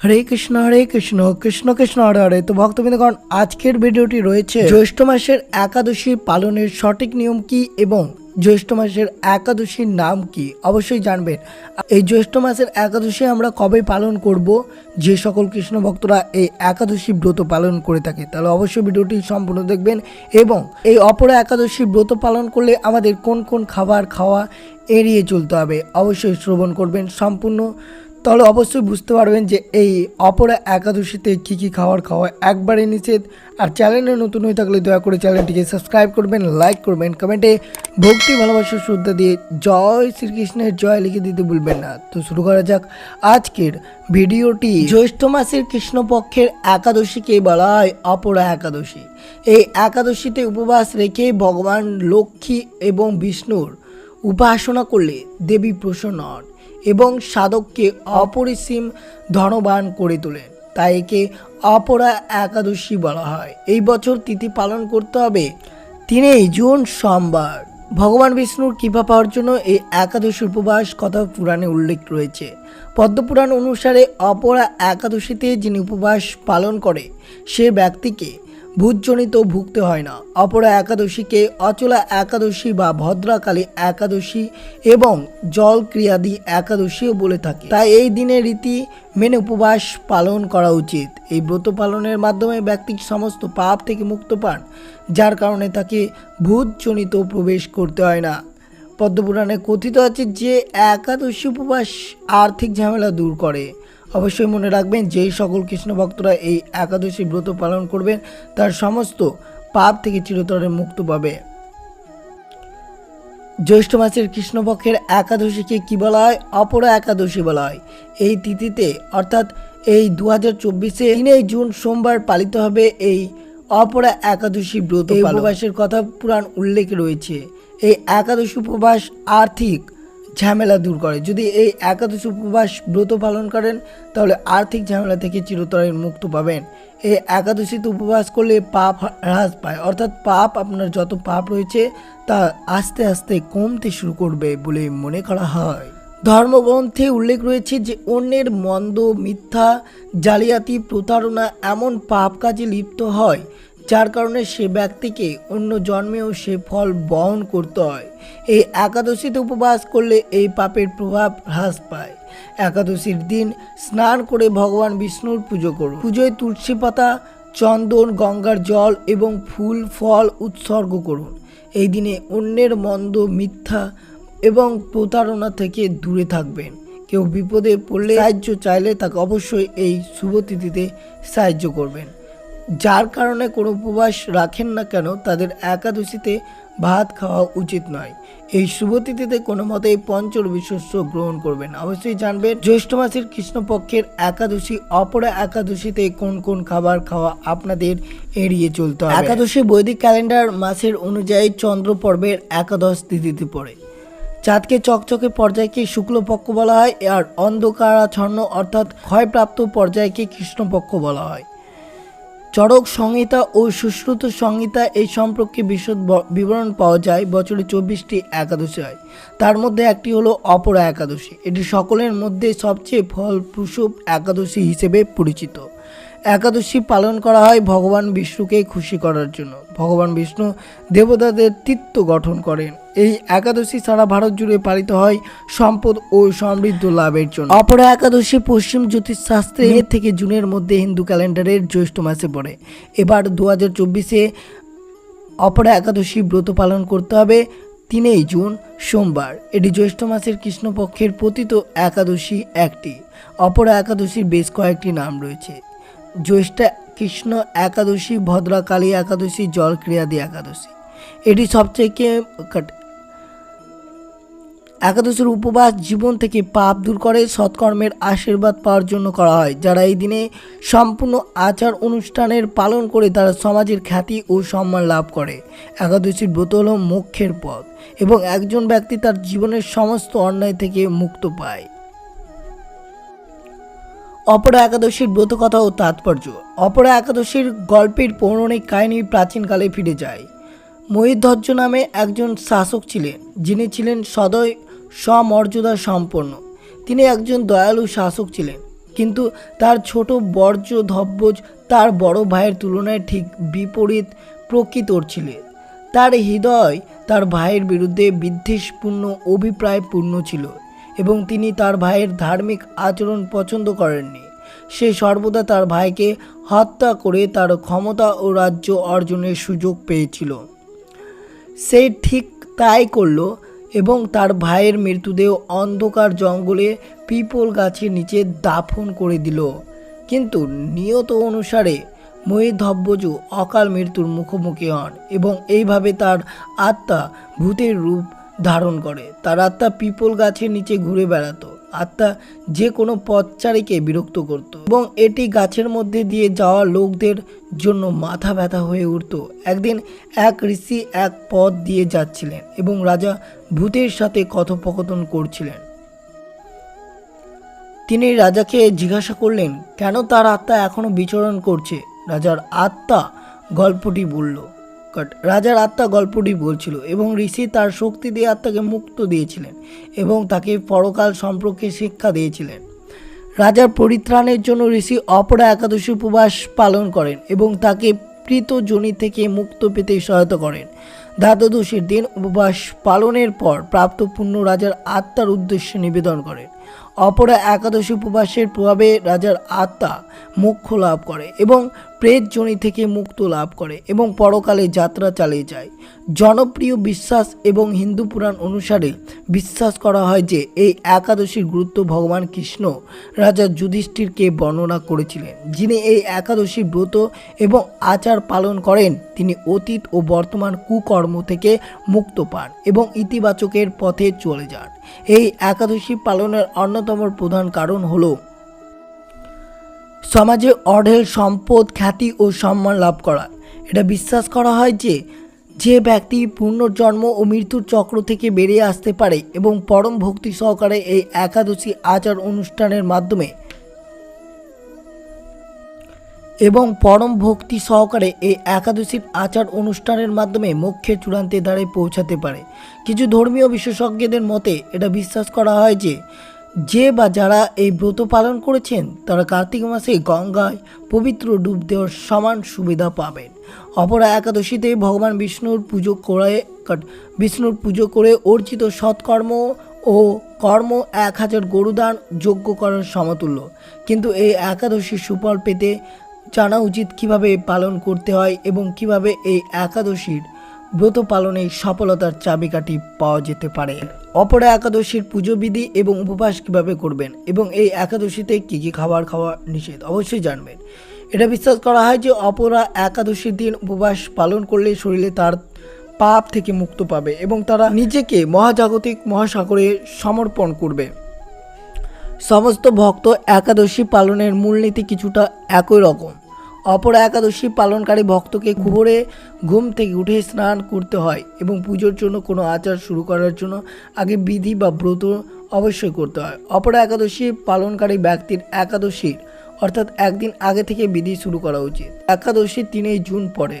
হরে কৃষ্ণ হরে কৃষ্ণ কৃষ্ণ কৃষ্ণ, হরে হরে। তো ভক্তবৃন্দগণ আজকের ভিডিওটি রয়েছে জ্যৈষ্ঠ মাসের একাদশী পালনের সঠিক নিয়ম কি এবং জ্যৈষ্ঠ মাসের একাদশীর নাম কি? অবশ্যই জানবেন। এই জ্যৈষ্ঠ মাসের একাদশী আমরা কবে পালন করব? যে সকল কৃষ্ণ ভক্তরা এই একাদশী ব্রত পালন করে থাকে, তাহলে অবশ্যই ভিডিওটি সম্পূর্ণ দেখবেন এবং এই অপরা একাদশী ব্রত পালন করলে আমাদের কোন কোন খাবার খাওয়া এড়িয়ে চলতে হবে অবশ্যই শ্রবণ করবেন সম্পূর্ণ। তাহলে অবশ্যই বুঝতে পারবেন যে এই অপরা একাদশীতে কী কী খাবার খাওয়া একবারে নিষেধ। আর চ্যানেলে নতুন হয়ে থাকলে দয়া করে চ্যানেলটিকে সাবস্ক্রাইব করবেন, লাইক করবেন, কমেন্টে ভক্তি, ভালোবাসা, শ্রদ্ধা দিয়ে জয় শ্রীকৃষ্ণের জয় লিখে দিতে ভুলবেন না। তো শুরু করা যাক আজকের ভিডিওটি। জ্যৈষ্ঠ মাসের কৃষ্ণপক্ষের একাদশীকে বলা হয় অপরা একাদশী। এই একাদশীতে উপবাস রেখে ভগবান লক্ষ্মী এবং বিষ্ণুর উপাসনা করলে দেবী প্রসন্ন হন। এবং সাধককে অপরিসীম ধনবান করে তোলেন তাই একে অপরা একাদশী বলা হয়। এই বছর তিথি পালন করতে হবে তিনই জুন সোমবার। ভগবান বিষ্ণুর কৃপা পাওয়ার জন্য এই একাদশী উপবাস কথা পুরাণে উল্লেখ রয়েছে। পদ্মপুরাণ অনুসারে অপরা একাদশীতে যিনি উপবাস পালন করে, সে ব্যক্তিকে ভূতজনিত ভুগতে হয় না। অপরা একাদশীকে অচলা একাদশী বা ভদ্রাকালী একাদশী এবং জল ক্রিয়াদি একাদশীও বলে থাকে। তাই এই দিনের রীতি মেনে উপবাস পালন করা উচিত। এই ব্রত পালনের মাধ্যমে ব্যক্তি সমস্ত পাপ থেকে মুক্ত পান, যার কারণে তাকে ভূতজনিত প্রবেশ করতে হয় না। পদ্মপুরাণে কথিত আছে যে, একাদশী উপবাস আর্থিক ঝামেলা দূর করে। অবশ্যই মনে রাখবেন যেই সকল কৃষ্ণ ভক্তরা এই একাদশী ব্রত পালন করবেন তার সমস্ত পাপ থেকে চিরতরে মুক্ত পাবে। জ্যৈষ্ঠ মাসের কৃষ্ণপক্ষের একাদশীকে কি বলা হয়? অপরা একাদশী বলা হয়। এই তিথিতে অর্থাৎ এই দু হাজার চব্বিশে তিনই জুন সোমবার পালিত হবে এই অপরা একাদশী ব্রত এই উপবাসের কথা পুরাণ উল্লেখ রয়েছে। এই একাদশী উপবাস আর্থিক ঝামেলা দূর করে। যদি এই একাদশী উপবাস ব্রত পালন করেন, তাহলে আর্থিক ঝামেলা থেকে চিরতরে মুক্ত পাবেন। এই একাদশীতে উপবাস করলে পাপ হ্রাস পায়। অর্থাৎ পাপ আপনার যত পাপ রয়েছে, তা আস্তে আস্তে কমতে শুরু করবে বলে মনে করা হয়। ধর্মগ্রন্থে উল্লেখ রয়েছে যে, অন্যের মন্দ, মিথ্যা, জালিয়াতি, প্রতারণা এমন পাপ কাজে লিপ্ত হয় যার কারণে সে ব্যক্তিকে অন্য জন্মেও সে ফল বহন করতে হয়। এই একাদশীতে উপবাস করলে এই পাপের প্রভাব হ্রাস পায়। একাদশীর দিন স্নান করে ভগবান বিষ্ণুর পুজো করুন। পুজোয় তুলসী পাতা, চন্দন, গঙ্গার জল এবং ফুল, ফল উৎসর্গ করুন। এই দিনে অন্যের মন্দ, মিথ্যা এবং প্রতারণা থেকে দূরে থাকবেন। কেউ বিপদে পড়লে সাহায্য চাইলে তাকে অবশ্যই এই শুভ তিথিতে সাহায্য করবেন। যার কারণে কোনো উপবাস রাখেন না কেন, তাদের একাদশীতে ভাত খাওয়া উচিত নয়। এই শুভ তিথিতে কোনো মতেই পঞ্চরবি শস্য গ্রহণ করবেন অবশ্যই জানবেন, জ্যৈষ্ঠ মাসের কৃষ্ণপক্ষের একাদশী, অপরা একাদশীতে কোন কোন খাবার খাওয়া আপনাদের এড়িয়ে চলতে হবে। একাদশী বৈদিক ক্যালেন্ডার মাসের অনুযায়ী চন্দ্র পর্বের একাদশ তিথিতে পড়ে। চাঁদকে চকচকে পর্যায়কে শুক্লপক্ষ বলা হয়, আর অন্ধকারাচ্ছন্ন অর্থাৎ ক্ষয়প্রাপ্ত পর্যায়কে কৃষ্ণপক্ষ বলা হয়। চড়ক সংহিতা ও সুশ্রুত সংহিতা এই সম্পর্কে বিশদ বিবরণ পাওয়া যায় বছরে চব্বিশটি একাদশী হয়। তার মধ্যে একটি হলো অপরা একাদশী। এটি সকলের মধ্যে সবচেয়ে ফলপ্রসূ একাদশী হিসেবে পরিচিত। একাদশী পালন করা হয় ভগবান বিষ্ণুকে খুশি করার জন্য। ভগবান বিষ্ণু দেবতাদের তীর্থ গঠন করেন। এই একাদশী সারা ভারত জুড়ে পালিত হয় সম্পদ ও সমৃদ্ধ লাভের জন্য। অপরা একাদশী পশ্চিম জ্যোতিষশাস্ত্রে মে থেকে জুনের মধ্যে হিন্দু ক্যালেন্ডারের জ্যৈষ্ঠ মাসে পড়ে। এবার দু হাজার চব্বিশে অপরা একাদশী ব্রত পালন করতে হবে তিনই জুন সোমবার। এটি জ্যৈষ্ঠ মাসের কৃষ্ণপক্ষের পতিত একাদশী একটি। অপরা একাদশীর বেশ কয়েকটি নাম রয়েছে। জ্যৈষ্ঠা কৃষ্ণ একাদশী, ভদ্রাকালী একাদশী জল ক্রিয়াদি একাদশী। এটি সবথেকে একাদশীর উপবাস জীবন থেকে পাপ দূর করে, সৎকর্মের আশীর্বাদ পাওয়ার জন্য করা হয়। যারা এই দিনে সম্পূর্ণ আচার অনুষ্ঠানের পালন করে, তারা সমাজের খ্যাতি ও সম্মান লাভ করে। একাদশীর ব্রত হল মোক্ষের পথ এবং একজন ব্যক্তি তার জীবনের সমস্ত অন্যায় থেকে মুক্ত পায়। অপরা একাদশীর ব্রত কথা ও তাৎপর্য। অপরা একাদশীর গল্পের পৌরাণিক কাহিনী প্রাচীনকালে ফিরে যায়। মহিধ্বজ নামে একজন শাসক ছিলেন, যিনি ছিলেন সদয় সমর্যাদা সম্পন্ন। তিনি একজন দয়ালু শাসক ছিলেন, কিন্তু তার ছোট বর্জ্য ধব্বজ তার বড় ভাইয়ের তুলনায় ঠিক বিপরীত প্রকৃতর ছিলেন তার হৃদয় তার ভাইয়ের বিরুদ্ধে বিদ্বেষপূর্ণ, অভিপ্রায়পূর্ণ ছিল। এবং তিনি তার ভাইয়ের ধার্মিক আচরণ পছন্দ করেননি। সে সর্বদা তার ভাইকে হত্যা করে তার ক্ষমতা ও রাজ্য অর্জনের সুযোগ পেয়েছিল। সে ঠিক তাই করল এবং তার ভাইয়ের মৃতদেহ অন্ধকার জঙ্গলে পিপল গাছের নিচে দাফন করে দিল। কিন্তু নিয়ত অনুসারে মহিধব্বজু অকাল মৃত্যুর মুখোমুখি হন এবং এইভাবে তার আত্মা ভূতের রূপ ধারণ করে। তার আত্মা পিপল গাছের নিচে ঘুরে বেড়াতো। আত্মা যে কোনো পথচারীকে বিরক্ত করত এবং এটি গাছের মধ্যে দিয়ে যাওয়া লোকদের জন্য মাথা ব্যথা হয়ে উঠত। একদিন এক ঋষি এক পথ দিয়ে যাচ্ছিলেন এবং রাজা ভূতের সাথে কথোপকথন করছিলেন। তিনি রাজাকে জিজ্ঞাসা করলেন, কেন তার আত্মা এখনও বিচরণ করছে? রাজার আত্মা গল্পটি বলল কাট রাজার আত্মা গল্পটি বলছিল এবং ঋষি তার শক্তি দিয়ে আত্মাকে মুক্ত দিয়েছিলেন এবং তাকে পরকাল সম্পর্কে শিক্ষা দিয়েছিলেন। রাজার পরিত্রাণের জন্য ঋষি অপরা একাদশী উপবাস পালন করেন এবং তাকে প্রীত জনি থেকে মুক্ত পেতে সহায়তা করেন। দ্বাদশীর দিন উপবাস পালনের পর প্রাপ্ত পুণ্য রাজার আত্মার উদ্দেশ্যে নিবেদন করেন। অপরা একাদশী উপবাসের প্রভাবে রাজার আত্মা মুখ্য লাভ করে এবং প্রেত জনি থেকে মুক্ত লাভ করে এবং পরকালে যাত্রা চালিয়ে যায়। জনপ্রিয় বিশ্বাস এবং হিন্দু পুরাণ অনুসারে বিশ্বাস করা হয় যে, এই একাদশীর গুরুত্ব ভগবান কৃষ্ণ রাজা যুধিষ্ঠিরকে বর্ণনা করেছিলেন। যিনি এই একাদশী ব্রত এবং আচার পালন করেন, তিনি অতীত ও বর্তমান কুকর্ম থেকে মুক্ত পান এবং ইতিবাচকের পথে চলে যান। এই একাদশী পালনের অন্যতম প্রধান কারণ হলো সমাজে অঢেল সম্পদ, খ্যাতি ও সম্মান লাভ করা। এটা বিশ্বাস করা হয় যে যে ব্যক্তি পুনর্জন্ম ও মৃত্যুর চক্র থেকে বেরিয়ে আসতে পারে এবং পরম ভক্তি সহকারে এই একাদশী আচার অনুষ্ঠানের মাধ্যমে এবং পরম ভক্তি সহকারে এই একাদশীর আচার অনুষ্ঠানের মাধ্যমে মোক্ষের চূড়ান্তে দ্বারে পৌঁছাতে পারে। কিছু ধর্মীয় বিশেষজ্ঞদের মতে, এটা বিশ্বাস করা হয় যে যে বা যারা এই ব্রত পালন করেছেন, তারা কার্তিক মাসে গঙ্গায় পবিত্র ডুব দেওয়ার সমান সুবিধা পাবেন। অপরা একাদশীতে ভগবান বিষ্ণুর পুজো করে বিষ্ণুর পুজো করে অর্জিত সৎকর্ম ও কর্ম এক হাজার গরুদান যোগ্য করার সমতুল্য। কিন্তু এই একাদশীর সুফল পেতে জানা উচিত কীভাবে পালন করতে হয় এবং কীভাবে এই একাদশীর ব্রত পালনে সফলতার চাবিকাঠি পাওয়া যেতে পারে। অপরা একাদশীর পুজো বিধি এবং উপবাস কীভাবে করবেন এবং এই একাদশীতে কী কী খাবার খাওয়া নিষেধ অবশ্যই জানবেন। এটা বিশ্বাস করা হয় যে অপরা একাদশীর দিন উপবাস পালন করলে শরীরে তার পাপ থেকে মুক্ত পাবে এবং তারা নিজেকে মহাজাগতিক মহাসাগরে সমর্পণ করবে। সমস্ত ভক্ত একাদশী পালনের মূলনীতি কিছুটা একই রকম। অপর একাদশী পালনকারী ভক্তকে ভোরে ঘুম থেকে উঠে স্নান করতে হয় এবং পুজোর জন্য কোনো আচার শুরু করার জন্য আগে বিধি বা ব্রত অবশ্যই করতে হয়। অপর একাদশী পালনকারী ব্যক্তির একাদশীর, অর্থাৎ একদিন আগে থেকে বিধি শুরু করা উচিত। একাদশী তিনই জুন পরে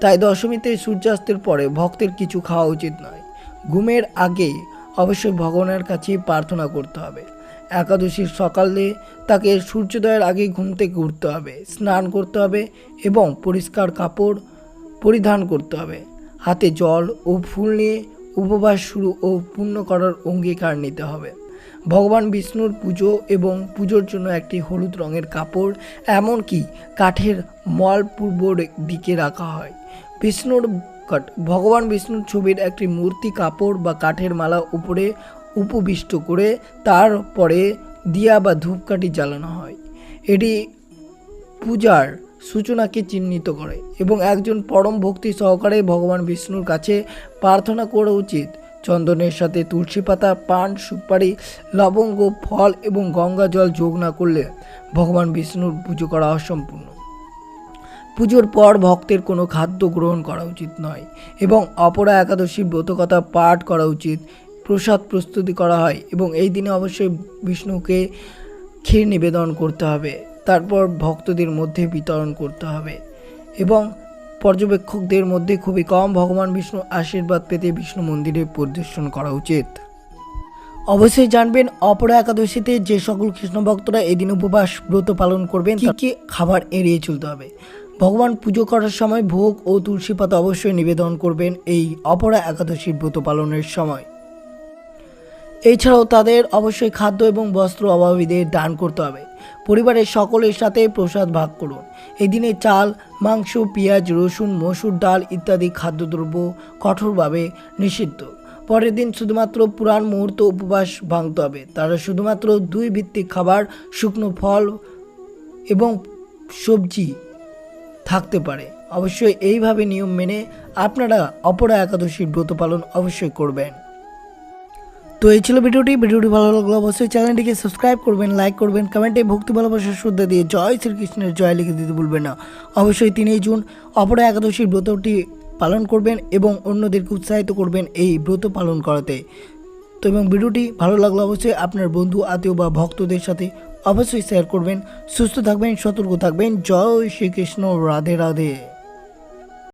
তাই দশমীতে সূর্যাস্তের পরে ভক্তের কিছু খাওয়া উচিত নয়। ঘুমের আগে অবশ্যই ভগবানের কাছে প্রার্থনা করতে হবে। একাদশীর সকালে তাকে সূর্যোদয়ের আগে ঘুম থেকে উঠতে হবে, স্নান করতে হবে এবং পরিষ্কার কাপড় পরিধান করতে হবে। হাতে জল ও ফুল নিয়ে উপবাস শুরু ও পূর্ণ করার অঙ্গীকার নিতে হবে। ভগবান বিষ্ণুর পুজো এবং পুজোর জন্য একটি হলুদ রঙের কাপড়, এমনকি কাঠের মল পূর্ব দিকে রাখা হয়। বিষ্ণুর ভগবান বিষ্ণুর ছবির একটি মূর্তি কাপড় বা কাঠের মালা উপরে উপবিষ্ট করে তারপরে দিয়া বা ধূপকাঠি জ্বালানো হয়। এটি পূজার সূচনাকে চিহ্নিত করে এবং একজন পরম ভক্তি সহকারে ভগবান বিষ্ণুর কাছে প্রার্থনা করা উচিত। চন্দনের সাথে তুলসী পাতা, পান, সুপারি, লবঙ্গ, ফল এবং গঙ্গা জল যোগ না করলে ভগবান বিষ্ণুর পুজো করা অসম্পূর্ণ। পুজোর পর ভক্তের কোনো খাদ্য গ্রহণ করা উচিত নয় এবং অপরা একাদশী ব্রতকথা পাঠ করা উচিত। প্রসাদ প্রস্তুতি করা হয় এবং এই দিনে অবশ্যই বিষ্ণুকে ক্ষীর নিবেদন করতে হবে। তারপর ভক্তদের মধ্যে বিতরণ করতে হবে এবং পর্যবেক্ষকদের মধ্যে খুবই কম ভগবান বিষ্ণু আশীর্বাদ পেতে বিষ্ণু মন্দিরে পরিদর্শন করা উচিত। অবশ্যই জানবেন অপরা একাদশীতে যে সকল কৃষ্ণ ভক্তরা এদিন উপবাস ব্রত পালন করবেন কি কি খাবার এড়িয়ে চলতে হবে? ভগবান পুজো করার সময় ভোগ ও তুলসী পাতা অবশ্যই নিবেদন করবেন এই অপরা একাদশীর ব্রত পালনের সময়। এছাড়াও তাদের অবশ্যই খাদ্য এবং বস্ত্র অভাবীদের দান করতে হবে। পরিবারের সকলের সাথে প্রসাদ ভাগ করুন। এই দিনে চাল, মাংস, পেঁয়াজ, রসুন, মসুর ডাল ইত্যাদি খাদ্যদ্রব্য কঠোরভাবে নিষিদ্ধ। পরের দিন শুধুমাত্র পুরাণ মুহূর্ত উপবাস ভাঙতে হবে। তারা শুধুমাত্র দুই ভিত্তিক খাবার, শুকনো ফল এবং সবজি থাকতে পারে। অবশ্যই এইভাবে নিয়ম মেনে আপনারা অপরা একাদশীর ব্রত পালন অবশ্যই করবেন। তো এই ছিল ভিডিওটি। ভিডিওটি ভালো লাগল অবশ্যই চ্যানেলটিকে সাবস্ক্রাইব করবেন, লাইক করবেন, কমেন্টে ভক্তি ভালোবাসার শ্রদ্ধা দিয়ে জয় শ্রীকৃষ্ণের জয় লিখে দিতে ভুলবেন না। অবশ্যই তিনই জুন অপরা একাদশীর ব্রতটি পালন করবেন এবং অন্যদেরকে উৎসাহিত করবেন এই ব্রত পালন করাতে। তো এবং ভিডিওটি ভালো লাগল অবশ্যই আপনার বন্ধু, আত্মীয় বা ভক্তদের সাথে অবশ্যই শেয়ার করবেন। সুস্থ থাকবেন, সতর্ক থাকবেন। জয় শ্রীকৃষ্ণ, রাধে রাধে।